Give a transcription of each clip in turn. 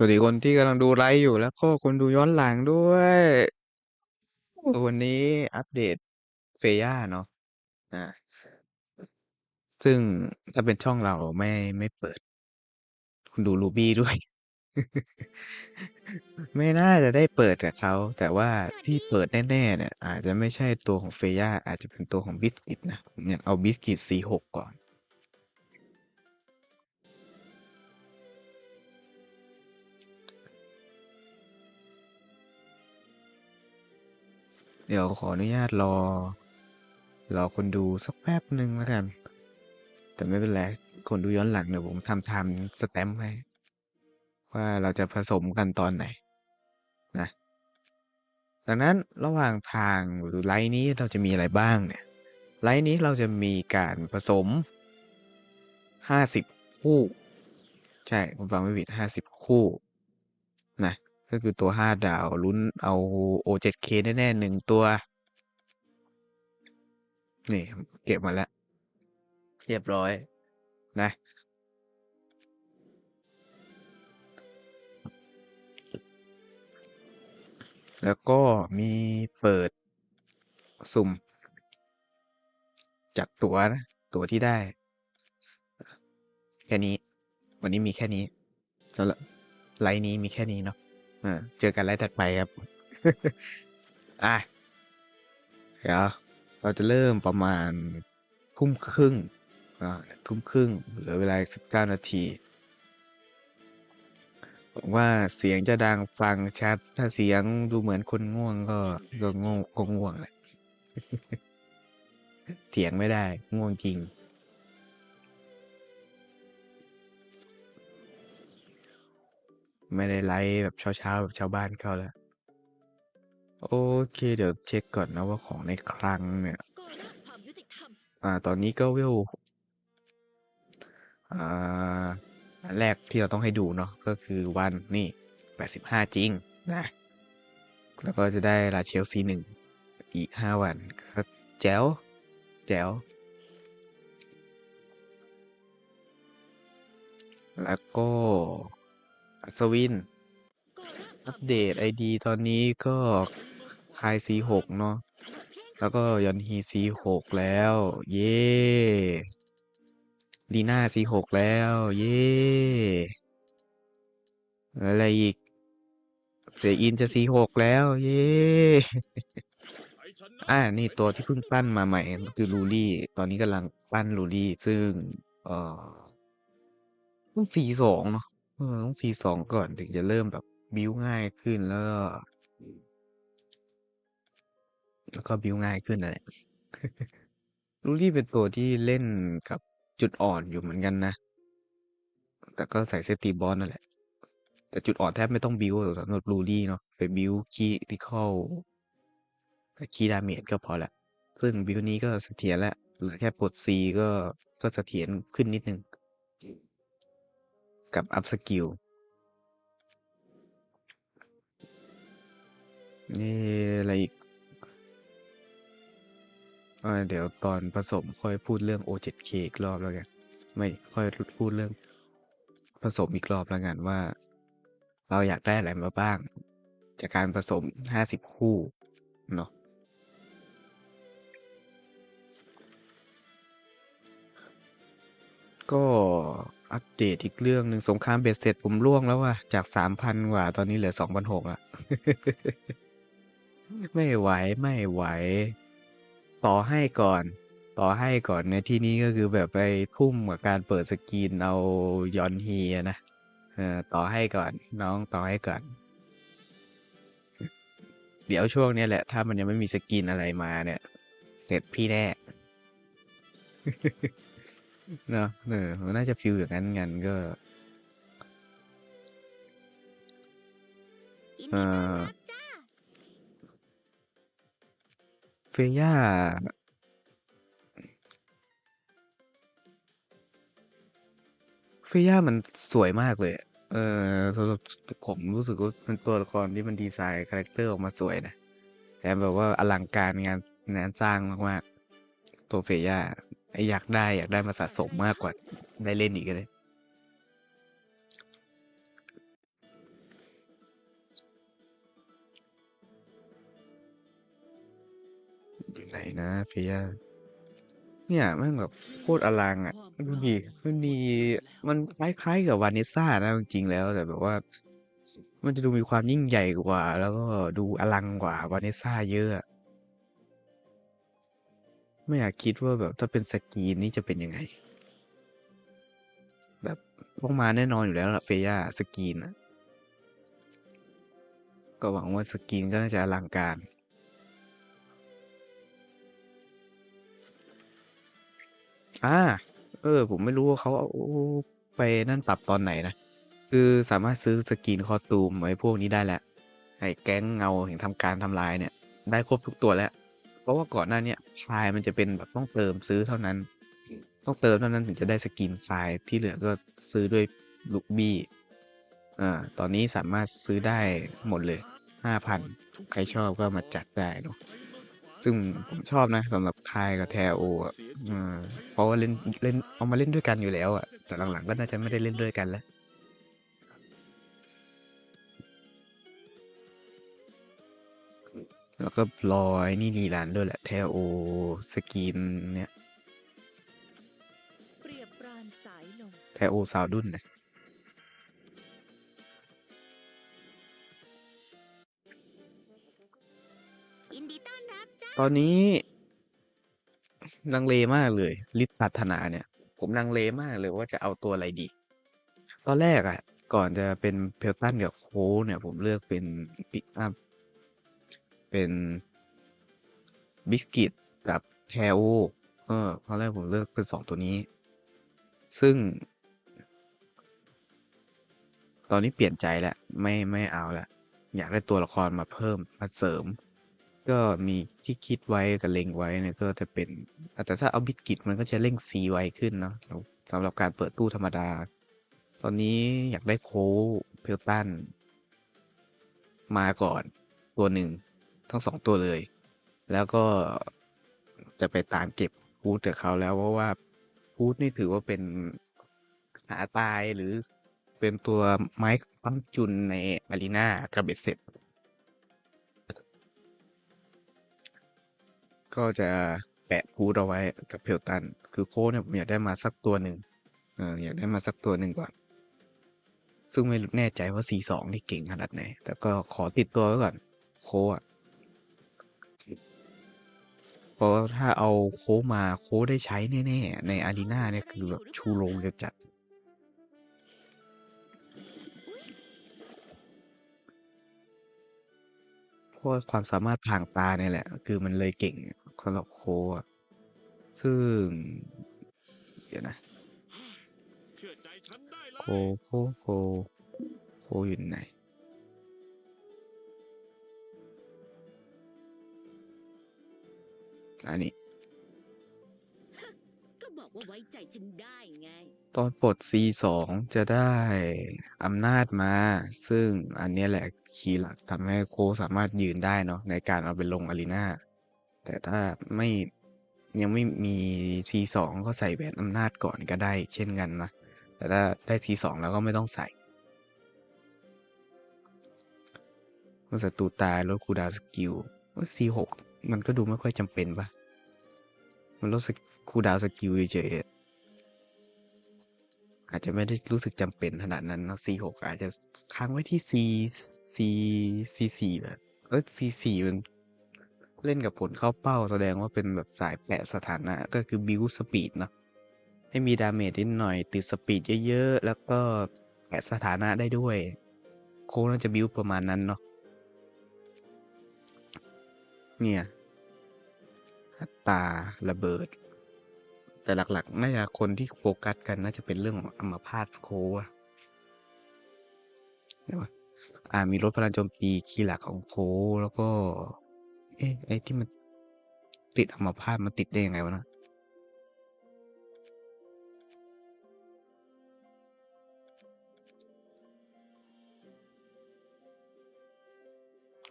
สวัสดีคนที่กำลังดูไลฟ์อยู่แล้วก็คนดูย้อนหลังด้วย วันนี้อัปเดตเฟย่าเนาะอ่าซึ่งถ้าเป็นช่องเราไม่ไม่เปิด คุณดูรูบี้ด้วย ไม่น่าจะได้เปิดกับเขา แต่ว่าที่เปิดแน่ๆเนี่ย อาจจะไม่ใช่ตัวของเฟย่าอาจจะเป็นตัวของบิสกิตนะ ผมอยากเอาบิสกิต C6 ก่อน เดี๋ยวขออนุญาตรอ รอคนดูสักแป๊บหนึ่งแล้วกัน แต่ไม่เป็นไร คนดูย้อนหลังเดี๋ยวผมทำทม์สแตมป์ให้ ว่าเราจะผสมกันตอนไหน นะ ดังนั้นระหว่างทางหรือไลน์นี้เราจะมีอะไรบ้างเนี่ย ไลน์นี้เราจะมีการผสมห้าสิบคู่ ใช่ ผมฟังไม่ผิดห้าสิบคู่ นะ ก็คือตัวห้าดาวลุ้นเอา O7K แน่ๆหนึ่งตัว นี่ เก็บมาแล้ว เรียบร้อย นะ แล้วก็มีเปิดสุ่ม จากตัวนะ ตัวที่ได้ แค่นี้ วันนี้มีแค่นี้สำหรับไลน์นี้มีแค่นี้เนาะ เจอกันไลฟ์ถัดไปครับ อะ เดี๋ยว เราจะเริ่มประมาณทุ่มครึ่งอ่าทุ่มครึ่งเหลือเวลาสิบเก้านาทีหวังว่าเสียงจะดังฟังชัด ถ้าเสียงดูเหมือนคนง่วงก็ก็ง่วงก็ง่วงแหละเถียงไม่ได้ง่วงจริง ไม่ได้ไลฟ์แบบเช้าๆแบบชาวบ้านเขาแล้ว โอเคเดี๋ยวเช็คก่อนนะว่าของในคลังเนี่ย อ่า ตอนนี้ก็เวลอ่าแรกที่เราต้องให้ดูเนาะก็คือวันนี่แปดสิบห้าจริงนะ แล้วก็จะได้ราเชลซีหนึ่งอีกห้าวันก็แจ๋วแจ๋วแล้วก็ อัศวิน อัปเดตไอดีตอนนี้ก็คาย C6 เนาะ แล้วก็ยอนฮี C6 แล้ว เย้ดีน่า C6 แล้ว เย้อะไรอีก เสียอินจะ C6 แล้ว เย้อ่า นี่ตัวที่เพิ่งปั้นมาใหม่คือลูลี่ ตอนนี้กำลังปั้นลูลี่ ซึ่ง เอ่อต้อง C2 เนาะ เออต้องก่อนถึงจะเริ่มแบบบิวง่ายขึ้นแล้วก็แล้วก็บิวง่ายขึ้นนั่นแหละลูลี่เป็นตัวที่เล่นกับจุดอ่อนอยู่เหมือนกันนะ แต่ก็ใส่เซตีบอสนั่นแหละ แต่จุดอ่อนแทบไม่ต้องบิวสำหรับลูลี่เนาะไปบิวคีที่เข้าคีดาเมจก็พอละซึ่งบิวนี้ก็เสถียรแล้วหลือแค่ปลดซีก็ก็เสถียรขึ้นนิดนึง กับอัพสกิลนี่อะไรอีกอ่าเดี๋ยวตอนผสมค่อยพูดเรื่อง O7K อีกรอบแล้วกัน ไม่ค่อยพูดเรื่องผสมอีกรอบแล้วกันว่า เราอยากได้อะไรมาบ้าง จากการผสม 50 คู่เนาะก็ อัปเดตอีกเรื่องหนึ่งสงครามเบ็ดเสร็จผมล่วงแล้วว่ะจาก3,000กว่า ตอนนี้เหลือ2,600ละไม่ไหวไม่ไหว ต่อให้ก่อน ต่อให้ก่อนในที่นี้ก็คือแบบไปทุ่มกับการเปิดสกรีนเอายอนฮีนะเออต่อให้ก่อนน้องต่อให้ก่อน เดี๋ยวช่วงนี้แหละ ถ้ามันยังไม่มีสกรีนอะไรมาเนี่ย เสร็จพี่แน่ เนอะเออมันน่าจะฟิลอย่างนั้นงันก็ยินเอ่ดีต้อนอรับจ้าเฟย่าเฟย่ามันสวยมากเลยอะเออสำหรับผมรู้สึกว่าเป็นตัวละครที่มันดีไซน์คาแรคเตอร์ออกมาสวยนะแถมแบบว่าอลังการงานงานสร้างมากๆตัวเฟย่า ไออยากได้อยากได้มาสะสมมากกว่าได้เล่นอีกเลยอยู่ไหนนะพีแยเนี่ยแม่งแบบโคตรอลังอะดูดีมันมีมันคล้ายๆกับวานิซ่านะจริงๆแล้วแต่แบบว่า มันจะดูมีความยิ่งใหญ่กว่า แล้วก็ดูอลังกว่าวานิซ่าเยอะ ไม่อยากคิดว่าแบบถ้าเป็นสกรีนนี่จะเป็นยังไง แบบต้องมาแน่นอนอยู่แล้วล่ะเฟย่าสกรีนอะก็หวังว่าสกรีนก็น่าจะอลังการอ่า เออ ผมไม่รู้ว่าเขาเอาไปนั่นปรับตอนไหนนะ คือสามารถซื้อสกรีนคอตูมไว้พวกนี้ได้แหละ ไอ้แก๊งเงาแห่งทำการทำลายเนี่ย ได้ครบทุกตัวแล้ว ราะว่าก่อนหน้าเนี้ยชายมันจะเป็นแบบต้องเติมซื้อเท่านั้น ต้องเติมเท่านั้นถึงจะได้สกินไฟล์ที่เหลือก็ซื้อด้วยลูกบี้อ่าตอนนี้สามารถซื้อได้หมดเลยห้าพันใครชอบก็มาจัดได้เนอะซึ่งผมชอบนะสำหรับคายกับแทโออะเพราะว่าเล่นเล่นเอามาเล่นด้วยกันอยู่แล้วอะแต่หลังๆก็น่าจะไม่ได้เล่นด้วยกันแล้ว แล้วก็รอไอ้นี่รีรันด้วยแหละแทโอสกินเนี่ยเปรียบปรานสายลมแทโอซาวดุนนะยินดีต้อนรับจ้าตอนนี้ ลังเลมากเลยลิศพัฒนาเนี่ย ผมลังเลมากเลยว่าจะเอาตัวอะไรดี ตอนแรกอะ่ะ ก่อนจะเป็นเพลตันกับโค้ชเนี่ย ผมเลือกเป็นปิกอัพ เป็นบิสกิตกับแทโอเออตอนแรกผมเลือกเป็นสองตัวนี้ ซึ่ง ตอนนี้เปลี่ยนใจแล้ว ไม่ไม่เอาละอยากได้ตัวละครมาเพิ่มมาเสริม ก็มีที่คิดไว้กับเล็งไว้เนี่ยก็จะเป็นแต่ถ้าเอาบิสกิตมันก็จะเร่งซีไวขึ้นเนาะสำหรับการเปิดตู้ธรรมดา ตอนนี้อยากได้โค้ชเพลตันมาก่อนตัวหนึ่ง ทั้งสองตัวเลย แล้วก็จะไปตามเก็บพูดจากเขาแล้วเพราะว่าพูดนี่ถือว่าเป็นหาตายหรือเป็นตัวไม้ปั้มจุนในอารีนากับเบ็ดเสร็จก็จะแปะพูดเอาไว้กับเพลตัน คือโค้ดเนี่ยผมอยากได้มาสักตัวหนึ่งเอออยากได้มาสักตัวหนึ่งก่อน ซึ่งไม่แน่ใจว่า C2 นี่เก่งขนาดไหน แต่ก็ขอติดตัวไว้ก่อน โค้ดอะ เพราะถ้าเอาโค้มาโค้ได้ใช้แน่ๆ ในอารีนาเนี่ยคือแบบชูโรงจะจัด เพราะความสามารถพรางตาเนี่ยแหละ คือมันเลยเก่งสำหรับโคอะซึ่ง เดี๋ยวนะเชื่อใจฉันได้เลโคโคโคโคอยู่ไหน อันนี้ ก็บอกว่าไว้ใจฉันได้ไง ตอนปลด C2 จะได้อำนาจมา ซึ่งอันเนี้ยแหละคีย์หลักทำให้โคสามารถยืนได้เนาะในการเอาไปลงอารีนาแต่ถ้าไม่ยังไม่มี C2 ก็ใส่แหวนอำนาจก่อนก็ได้ เช่นกันนะ แต่ถ้าได้ C2 แล้วก็ไม่ต้องใส่เมื่อศัตรูตายลดคูลดาวน์สกิลเมื่อ C6 มันก็ดูไม่ค่อยจำเป็นปะ มันลดคูดาวสกิลเฉยๆอาจจะไม่ได้รู้สึกจำเป็นขนาดนั้นนะ C6 อาจจะค้างไว้ที่ C C C4 เลยเออ C4 มันเล่นกับผลเข้าเป้าแสดงว่าเป็นแบบสายแปะสถานะ ก็คือบิวสปีดเนาะให้มีดาเมจนิดหน่อย ติดสปีดเยอะๆ แล้วก็แปะสถานะได้ด้วย โค้งน่าจะบิวประมาณนั้นเนาะเนี่ย อัตราระเบิด แต่หลักๆน่าจะคนที่โฟกัสกันน่าจะเป็นเรื่องของอัมพาตโคอะเดี๋ยวอนอ่ามีลดพลังโจมตีคีย์หลักของโคแล้วก็ เอ๊ะไอ้ที่มันติดอัมพาตมันติดได้ยังไงวะนะ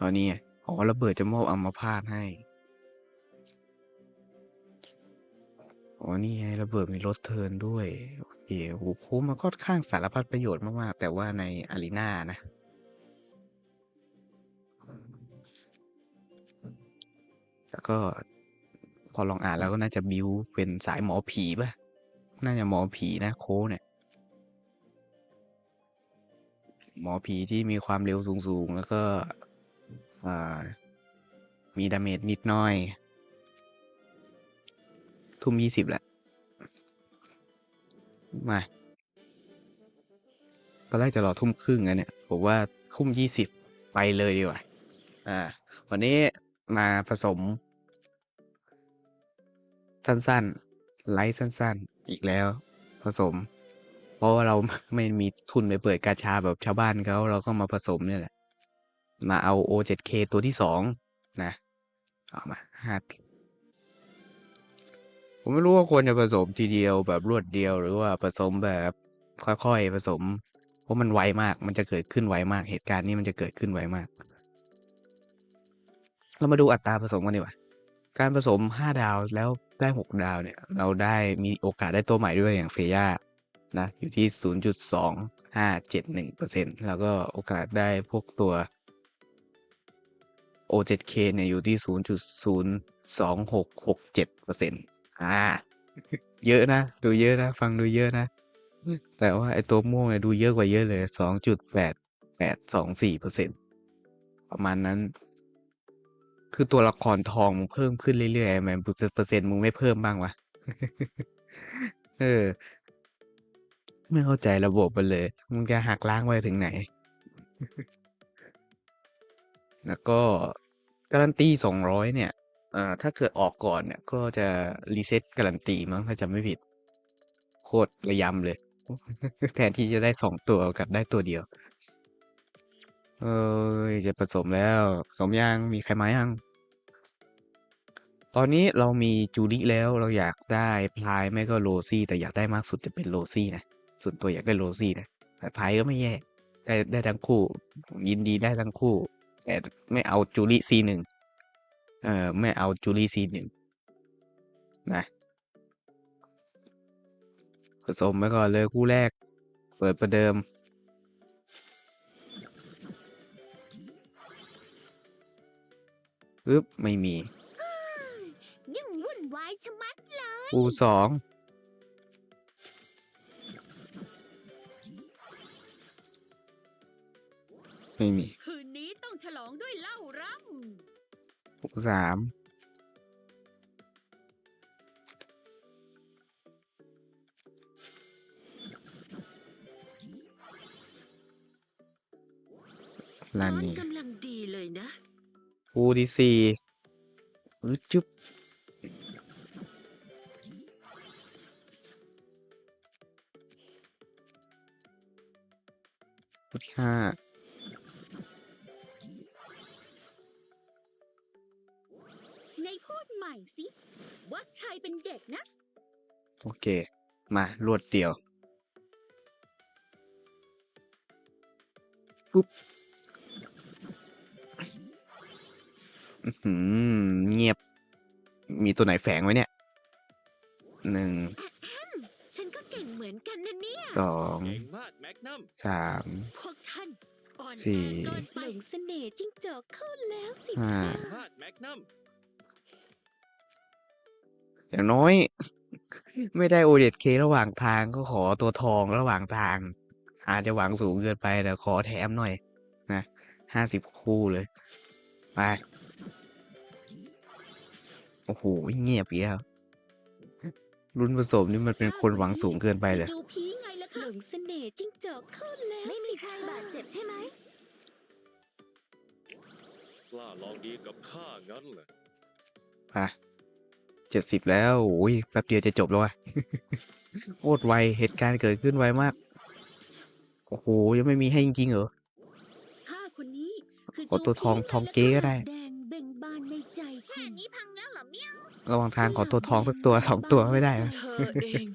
อ๋อนี่อ๋อระเบิดจะมอบอัมพาตให้ อ๋อ นี่ไงระเบิดมีลดเทิร์นด้วย โอเคโหโค้งมันค่อนข้างสารพัดประโยชน์มาก ๆ แต่ว่าในอารีนานะ แล้วก็พอลองอ่านแล้วก็น่าจะบิวเป็นสายหมอผีป่ะ น่าจะหมอผีนะโค้เนี่ย หมอผีที่มีความเร็วสูง ๆ แล้วก็มีดาเมจนิดน้อย ทุ่มยี่สิบแหละมาตอนแรกจะรอทุ่มครึ่งอะเนี่ย ผมว่าทุ่มยี่สิบไปเลยดีกว่า อ่า วันนี้มาผสม สั้นๆ ไลฟ์สั้นๆ อีกแล้ว ผสม เพราะว่าเราไม่มีทุนไปเปิดกาชาแบบชาวบ้านเขาเราก็มาผสมเนี่ยแหละ มาเอา O7K ตัวที่สองนะ เอามาห้า ผมไม่รู้ว่าควรจะผสมทีเดียวแบบรวดเดียวหรือว่าผสมแบบค่อยๆผสม เพราะมันไวมาก มันจะเกิดขึ้นไวมาก เหตุการณ์นี้มันจะเกิดขึ้นไวมาก เรามาดูอัตราผสมกันดีกว่า การผสม 5 ดาวแล้วได้ 6 ดาวเนี่ย เราได้มีโอกาสได้ตัวใหม่ด้วยอย่างเฟย่านะ อยู่ที่ 0.2571%แล้วก็โอกาสได้พวกตัว O7K เนี่ยอยู่ที่ 0.02667% อ่า เยอะนะ ดูเยอะนะ ฟังดูเยอะนะ แต่ว่าไอ้ตัวม่วงเนี่ยดูเยอะกว่าเยอะเลย2.8824%ปดแปดสองสี่เปอร์เซ็นประมาณนั้น คือตัวละครทองมึงเพิ่มขึ้นเรื่อยๆแมนเปอร์เซ็นต์มึงไม่เพิ่มบ้างวะ เออ ไม่เข้าใจระบบมันเลย มึงจะหักล้างไว้ถึงไหน แล้วก็การันตีสองร้อยเนี่ย อ่อถ้าเกิดออกก่อนเนี่ย ก็จะรีเซ็ตการันตีมั้งถ้าจำไม่ผิด โคตรระยำเลย แทนที่จะได้สองตัวกับได้ตัวเดียว เอ้ยจะผสมแล้วสมยังมีใครมายังตอนนี้เรามีจูริแล้วเราอยากได้พายไม่ก็โรซี่ แต่อยากได้มากสุดจะเป็นโรซี่นะส่วนตัวอยากได้โรซี่นะแต่พายก็ไม่แย่ได้ได้ทั้งคู่ ยินดีได้ทั้งคู่ แต่ไม่เอาจูริซีหนึ่ง เออไม่เอาจูริซีหนึ่งนะผสมไปก่อนเลยคู่แรก เปิดประเดิม ปึ๊บ ไม่มียิ่งวุ่นวายชะมัดเลยคู่สองไม่มี สามลานนี้กำลังดีเลยนะคู่ที่สี่อึดจุ๊บคู่ที่ห้า พูดใหม่สิว่าใครเป็นเด็กนะ โอเค มารวดเดียวปุ๊บอื้อหือเงียบ มีตัวไหนแฝงไว้เนี่ย หนึ่ง ฉันก็เก่งเหมือนกันนะเนี่ย สอง เก่งมากแมกนัมสาม พวกท่านอ่อนสี่แอเกินไปหลงเสน่ห์จิ้งจอกเข้าแล้วสิห้านะเก่งมากแมกนัม อย่างน้อย ไม่ได้โอเดเคระหว่างทางก็ขอตัวทองระหว่างทาง อาจจะหวังสูงเกินไปแต่ขอแถมหน่อย นะห้าสิบคู่เลย ไป โอ้โหเงียบอีกแล้วรุ่นผสมนี่มันเป็นคนหวังสูงเกินไปเลยดูผีไงล่ะคะหลงเสน่ห์จิ้งจอกเข้าแล้วไม่มีใครบาดเจ็บใช่ไหมกล้าลองดีกับข้างั้นเหรอไป เจ็ดสิบแล้วโอ้ยแป๊บเดียวจะจบแล้วว่ะโคตรไวเหตุการณ์เกิดขึ้นไวมาก โอ้โห ยังไม่มีให้จริงๆเหรอ ข้าคนนี้คือขอตัวทองทองเก๊ก็ได้ แดงเบ่งบานในใจแค่นี้พังแล้วเหรอเมียวระหว่างทางขอตัวทองสักตัวสองตัวไม่ได้นะเธอเอง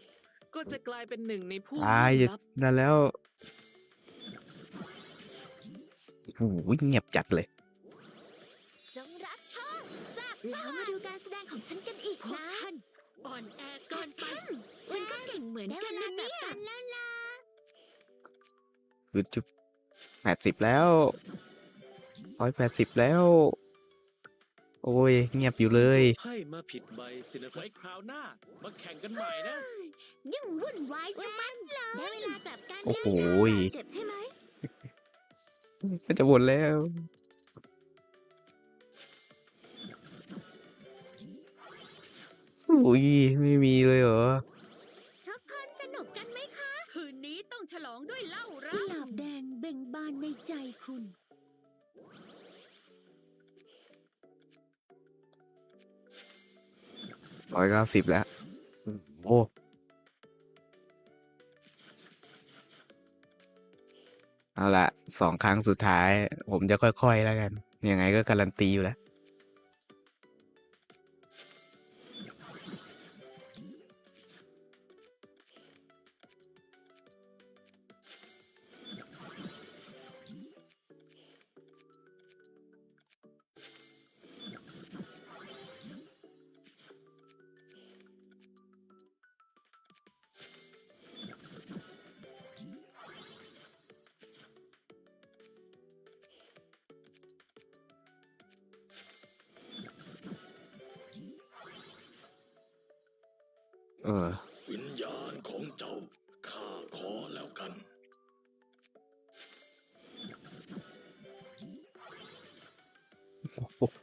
ก็จะกลายเป็นหนึ่งในผู้ตายลี้ลับนั่นแล้วโอ้โหเงียบจัดเลย การแสดงของฉันกันอีกนะท่านอ่อนแอเกินไปฉันก็เก่งเหมือนกันนะเนี่ยแล้วล่ะคือจุบแปดสิบแล้วร้อยแปดสิบแล้ว โอ้ย เงียบอยู่เลยให้มาผิดใบสินะไว้คราวหน้า มาแข่งกันใหม่นะ ยุ่งวุ่นวายชะมัดเลยได้เวลากลับกันโอ้โห เจ็บใช่ไหม ก็จะหมดแล้ว อุ้ยไม่มีเลยเหรอ ทุกคนสนุกกันไหมคะ คืนนี้ต้องฉลองด้วยเหล้ากุร้าหลาบแดงเบ่งบานในใจคุณ ร้อยเก้าสิบแล้วโอ้เอาละสองครั้งสุดท้าย ผมจะค่อย ๆ แล้วกัน ยังไงก็การันตีอยู่แล้ว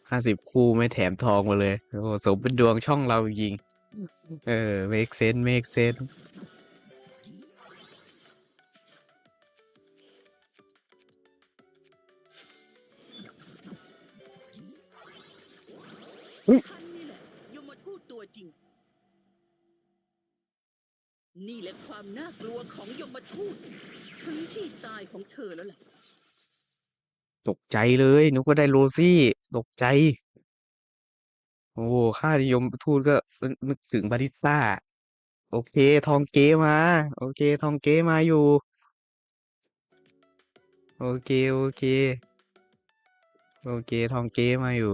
ห้าสิบคู่ไม่แถมทองมาเลย โอ้โหสมเป็นดวงช่องเราจริงๆเออ make sense make sense ท่านนี่แหละยมทูตตัวจริงนี่แหละความน่ากลัวของยมทูตถึงที่ตายของเธอแล้วแหละตกใจเลยนึกว่าได้โรซี่ ตกใจ โอ้โหค่านิยมทูตก็นึกถึงบาริสต้า โอเค ทองเก๊มา โอเค ทองเก๊มาอยู่ โอเคโอเค โอเค ทองเก๊มาอยู่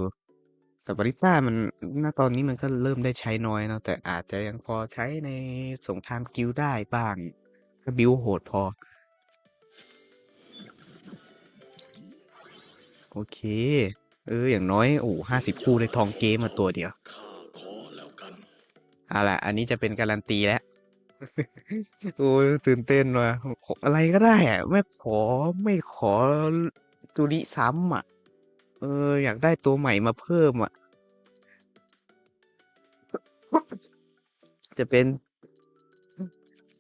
แต่บาริสต้ามันณตอนนี้มันก็เริ่มได้ใช้น้อยเนาะแต่อาจจะยังพอใช้ในสงครามกิลได้บ้างก็บิวโหดพอ โอเค เออ อย่างน้อย โอ้ห้าสิบคู่ได้ทองเก๊มาตัวเดียวอแล้วกันเอาล่ะ อันนี้จะเป็นการันตีแล้ว โอ้ตื่นเต้นว่ะอะไรก็ได้อะไม่ขอไม่ขอจูริซ้ำอะ เออ อยากได้ตัวใหม่มาเพิ่มอะ จะเป็น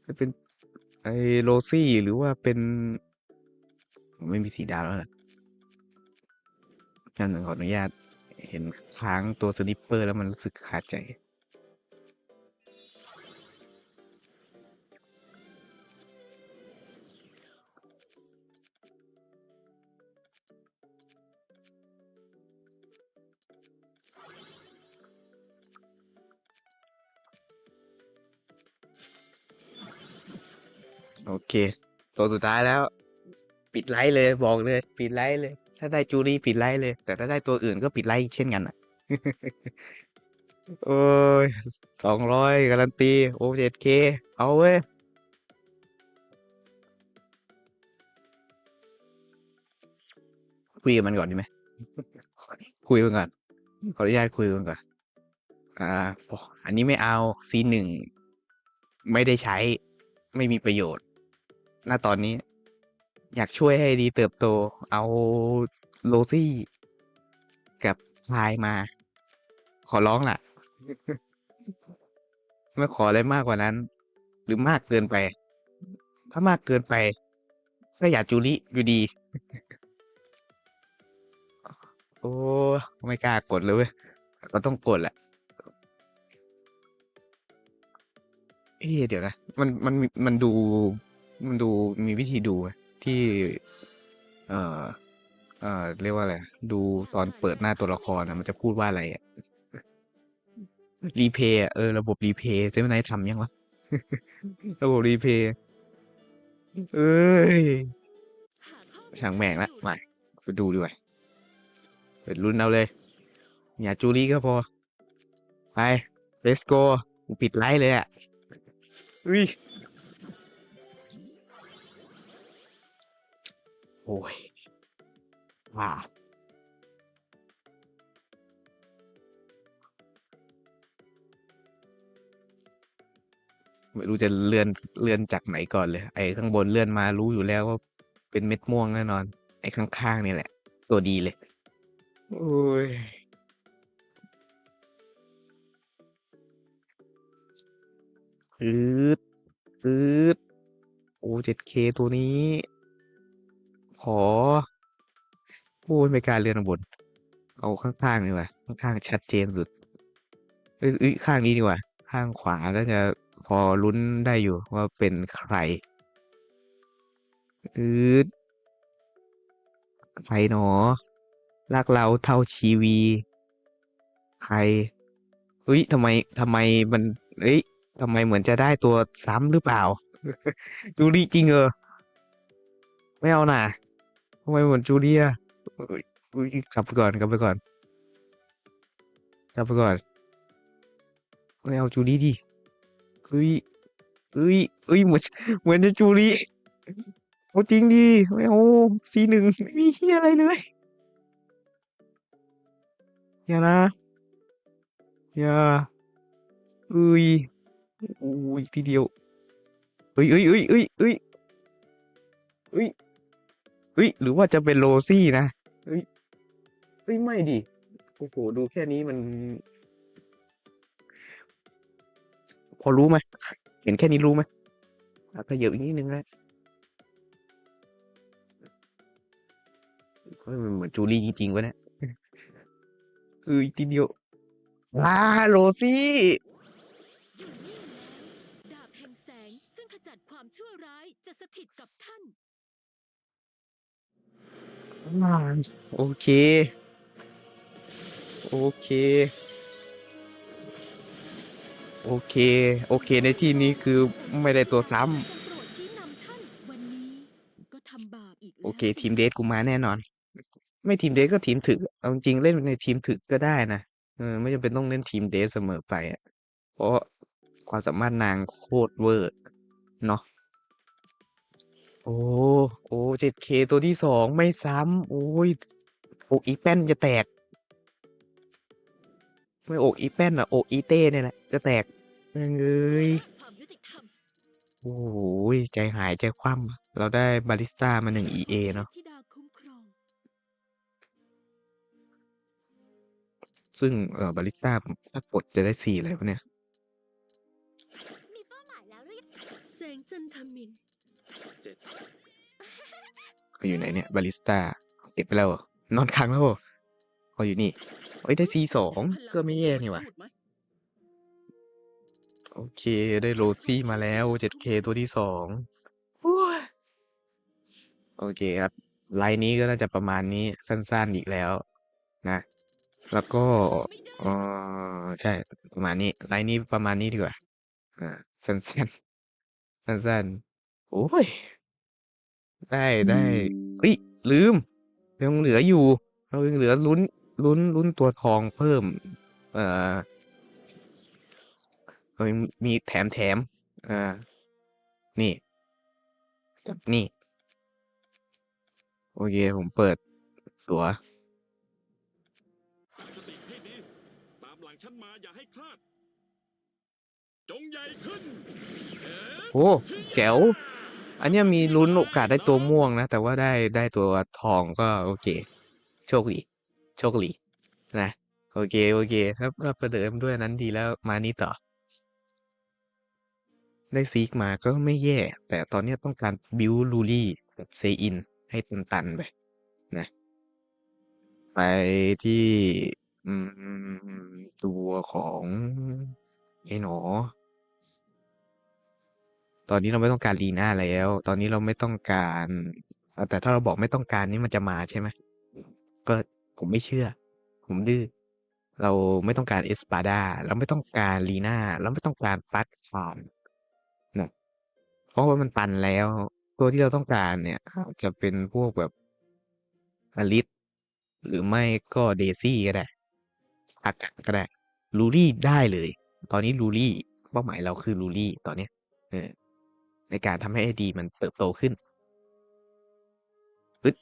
จะเป็น ไอโรซี่หรือว่าเป็น ไม่มีสีดาวแล้วล่ะ งั้นขออนุญาตเห็นค้างตัวสนิปเปอร์แล้วมันรู้สึกขาดใจ โอเค ตัวสุดท้ายแล้ว ปิดไลฟ์เลยบอกเลย ปิดไลฟ์เลย ถ้าได้จูรี่ปิดไลฟ์เลย แต่ถ้าได้ตัวอื่นก็ปิดไลฟ์เช่นกันอะ โอ้ยสองร้อยการันตีโอเจ็ดเคเอาเว้ยคุยกับมันก่อนดีไหมคุยกันก่อนขออนุญาตคุยกันก่อนอ่าออันนี้ไม่เอาซีหนึ่งไม่ได้ใช้ไม่มีประโยชน์ ณตอนนี้ อยากช่วยให้ดีเติบโต เอาโรซี่กับพายมา ขอร้องล่ะ ไม่ขออะไรมากกว่านั้น หรือมากเกินไป ถ้ามากเกินไป ก็อย่าจูริอยู่ดี โอ้ไม่กล้ากดเลยเว้ยก็ต้องกดแหละเอ๊เดี๋ยวนะ มันมันมันดู มันดูมีวิธีดูไหม ที่เอ่อเอ่อเรียกว่าอะไรดูตอนเปิดหน้าตัวละครนะมันจะพูดว่าอะไรอะรีเพย์เออ ระบบรีเพย์เจ้าไหนายทำยังวะ ระบบรีเพย์เอ้ยหาข้อช่างแม่งละมาไปดูดีกว่าเปิดรุ่นเอาเลยอย่าจูรี่ก็พอ ไป let's go กูปิดไลฟ์เลยอะอุ้ย โอ้ยว่าไม่รู้จะเลื่อนเลื่อนจากไหนก่อนเลย ไอ้ข้างบนเลื่อนมารู้อยู่แล้วว่าเป็นเม็ดม่วงแน่นอน ไอ้ข้างๆนี่แหละ ตัวดีเลย โอ้ยฟืดฟืดโอ้เจ็ดเคตัวนี้ ขอโอ้ไม่กล้าเลื่อนบน เอาข้างๆดีกว่าข้างๆชัดเจนสุดเอ้ยเอ้ยข้างนี้ดีกว่า ข้างขวาน่าจะพอลุ้นได้อยู่ว่าเป็นใครอืดใครหนอรักเราเท่าชีวี ใครเฮ้ยทำไมทำไมมันเอ้ยทำไมเหมือนจะได้ตัวซ้ำหรือเปล่าจูดีจริงเออ ไม่เอาน่ะ ทำไมเหมือนจูดี้อะเอ้ยอุ๊ยกลับไปก่อนกลับไปก่อนกลับไปก่อนไม่เอาจูดี้ดิเฮ้ยเฮ้ยเฮ้ยเหมือนเหมือนจะจูดี้เอาจริงดิไม่เอาซีหนึ่งไม่มีเฮียอะไรเลยอย่านะอย่าเอ้ยโอ้ยทีเดียวเฮ้ยเฮ้ยเฮ้ยเฮ้ยเฮ้ยเฮ้ย เฮ้ย หรือว่าจะเป็นโรซี่นะเฮ้ยเฮ้ยไม่ดิโอ้โหดูแค่นี้มัน พอรู้ไหมเห็นแค่นี้รู้ไหมอะขยับอีกนิดนึงนะเฮ้ยมันเหมือนจูลี่จริงๆวะเนี่ยเอ้ยทีเดียวว้าโรซี่อยู่นี่แล้วดาบแห่งแสงซึ่งขจัดความชั่วร้ายจะสถิตกับท่านอ่า โอเค โอเค โอเค โอเค ในที่นี้คือไม่ได้ตัวซ้ทรงโปรดชี้นำท่านวันนี้ก็ทำบาปอีกำแล้วโอเคสิทีมเดทกูมาแน่นอน ไม่ทีมเดทก็ทีมถึก เอาจริงๆเล่นในทีมถึกก็ได้นะเออไม่จำเป็นต้องเล่นทีมเดทเสมอไปอะ เพราะความสามารถนางโคตรเวอร์เนาะ โอ้ โอ้เจ็ดเคตัวที่สองไม่ซ้ำ โอ้ยอกอีแป้นจะแตก ไม่อกอีแป้นอะอกอีเต้เนี่ยแหละ จะแตกแม่งเอ้ยโอ้โหใจหายใจคว่ำเราได้บาริสต้ามาหนึ่ง EA เนาะซึ่งเออบาริสต้าถ้ากดจะได้สี่อะไรวะเนี่ย มีเป้าหมายแล้วหรือยังแสงจันทมิน เจ็ดก็อยู่ไหนเนี่ยบาริสต้าเก็บไปแล้วนอนค้างแล้วเหรอพอยู่นี่เอ้ยได้ซีสองก็ไม่แย่นี่วะโอเคได้โรซี่มาแล้ว 7K ตัวที่สองโอเคครับไลน์นี้ก็น่าจะประมาณนี้สั้นๆอีกแล้วนะ แล้วก็เออใช่ประมาณนี้ไลน์นี้ประมาณนี้ดีกว่าอ่าสั้นๆสั้นๆ โอ้ย ได้ได้เฮ้ยลืมยังเหลืออยู่ เรายังเหลือลุ้นลุ้นลุ้นตัวทองเพิ่ม เอ่อเฮ้ยมีแถมแถมอ่า นี่กับนี่ โอเค ผมเปิดตัวตั้งสติให้ดี ตามหลังฉันมาอย่าให้พลาด จงใหญ่ขึ้นเอ๊ะ โอ้แจ๋ว อันเนี้ยมีลุ้นโอกาสได้ตัวม่วงนะ แต่ว่าได้ได้ตัวทองก็โอเค โชคดี โชคดีนะ โอเค โอเคครับก็ประเดิมด้วยนั้นดีแล้วมานี่ต่อ ได้ซีกมาก็ไม่แย่ แต่ตอนนี้ต้องการบิวลูรี่กับเซอิน ให้ตันๆไปนะ ไปที่ตัวของไอ้หนอ ตอนนี้เราไม่ต้องการลีน่าแล้ว ตอนนี้เราไม่ต้องการ แต่ถ้าเราบอกไม่ต้องการนี่มันจะมาใช่ไหมก็ผมไม่เชื่อ ผมดื้อเราไม่ต้องการเอสปาดาเราไม่ต้องการลีน่าเราไม่ต้องการปัตฟาร์มนะเพราะว่ามันตันแล้ว ตัวที่เราต้องการเนี่ย จะเป็นพวกแบบอลิสหรือไม่ก็เดซี่ก็ได้อากาก็ได้ลูรี่ได้เลย ตอนนี้ลูรี่เป้าหมายเราคือลูรี่ตอนเนี้ยเออ ในการทำให้ไอดีมันเติบโตขึ้นอึด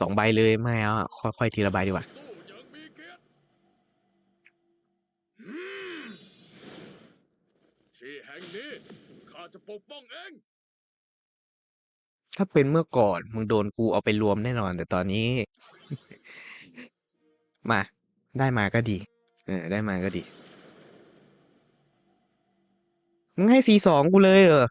สองใบเลยไม่เอาค่อยๆทีละใบดีกว่าที่แห่งนี้ข้าจะปกป้องเองถ้าเป็นเมื่อก่อน มึงโดนกูเอาไปรวมแน่นอน แต่ตอนนี้ มา ได้มาก็ดี เออ ได้มาก็ดี มึงให้ซีสองกูเลยเหรอ